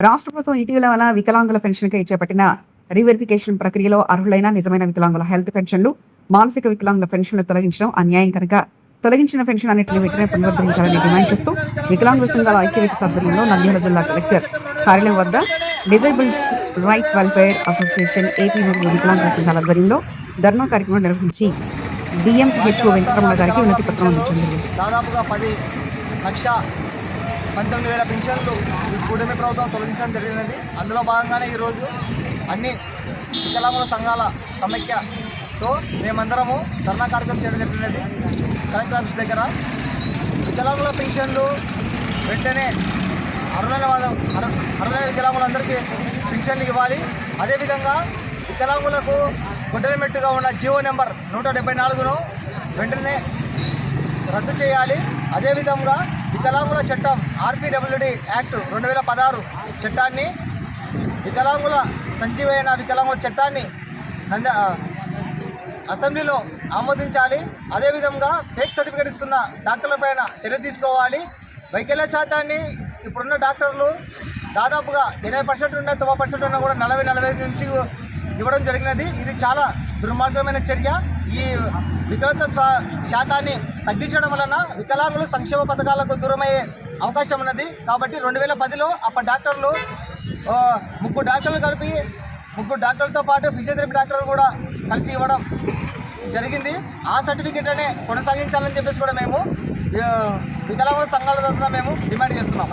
రాష్ట్ర ప్రభుత్వం ఇటీవల వికలాంగుల పెన్షన్కి చేపట్టిన రీవెరిఫికేషన్ ప్రక్రియలో అర్హులైన నిజమైన వికలాంగుల హెల్త్ పెన్షన్లు మానసిక వికలాంగుల పెన్షన్లు తొలగించడం అన్యాయం కనుక తొలగించిన పెన్షన్ అన్నింటినీ వెంటనే పునరుద్ధరించాలని డిమాండ్ చేస్తూ వికలాంగుల సంఘాల ఐక్యవేదిక ఆధ్వర్యంలో నంద్యాల జిల్లా కలెక్టర్ కార్యాలయం వద్ద disables right welfare association AP మరియు వికలాంగుల సంఘాల ఆధ్వర్యంలో ధర్నా కార్యక్రమం నిర్వహించి డిఎంహెచ్ఓ వెంకటరమణ గారికి వినతి పత్రం అందించింది దాదాపుగా పది లక్ష పంతొమ్మిది వేల పింఛన్లు ఈ కూటమి ప్రభుత్వం తొలగించడం జరిగినది. అందులో భాగంగానే ఈరోజు అన్ని వికలాంగుల సంఘాల సమైక్యతో మేమందరము ధర్నా కార్యక్రమం చేయడం జరిగినది. కలెక్టర్ ఆఫీస్ దగ్గర వికలాంగుల పింఛన్లు వెంటనే అరుణైన వాదం అరుణైన వికలాంగులందరికీ పింఛన్లు ఇవ్వాలి. అదేవిధంగా వికలాంగులకు గుడ్డలమెట్టుగా ఉన్న జియో నెంబర్ నూట డెబ్బై నాలుగును వెంటనే రద్దు చేయాలి. అదేవిధంగా వికలాంగుల చట్టం ఆర్పీడబ్ల్యూడి యాక్ట్ రెండు వేల పదహారు చట్టాన్ని వికలాంగుల సంజీవైన వికలాంగుల చట్టాన్ని నంద అసెంబ్లీలో ఆమోదించాలి. అదేవిధంగా ఫేక్ సర్టిఫికేట్ ఇస్తున్న డాక్టర్లపైన చర్య తీసుకోవాలి. వైకల్య శాతాన్ని ఇప్పుడున్న డాక్టర్లు దాదాపుగా ఎనభై పర్సెంట్ ఉన్న తొంభై పర్సెంట్ ఉన్నా కూడా నలభై నలభై నుంచి ఇవ్వడం జరిగినది. ఇది చాలా దుర్మార్గమైన చర్య. ఈ వికలత స్వా- శాతాన్ని తగ్గించడం వలన వికలాంగులు సంక్షేమ పథకాలకు దూరమయ్యే అవకాశం ఉన్నది. కాబట్టి రెండు వేల పదిలో అప్పటి డాక్టర్లు ముగ్గురు డాక్టర్లు కలిపి ముగ్గురు డాక్టర్లతో పాటు ఫిజియోథెరపీ డాక్టర్లు కూడా కలిసి ఇవ్వడం జరిగింది. ఆ సర్టిఫికేట్ అనే కొనసాగించాలని చెప్పేసి కూడా మేము వికలాంగుల సంఘాల తరఫున మేము డిమాండ్ చేస్తున్నాం.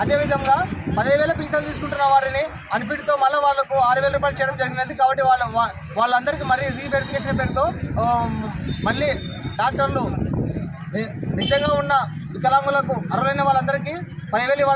అదేవిధంగా పదిహేను వేల పింఛన్ తీసుకుంటున్న వారిని అన్ఫిట్తో మళ్ళీ వాళ్ళకు ఆరు వేల రూపాయలు చేయడం జరిగినది. కాబట్టి వాళ్ళ వాళ్ళందరికీ మరీ రీవెరిఫికేషన్ పేరుతో మళ్ళీ డాక్టర్లు ని- నిజంగా ఉన్న వికలాంగులకు అర్హులైన వాళ్ళందరికీ పదివేలు ఇవ్వాలి.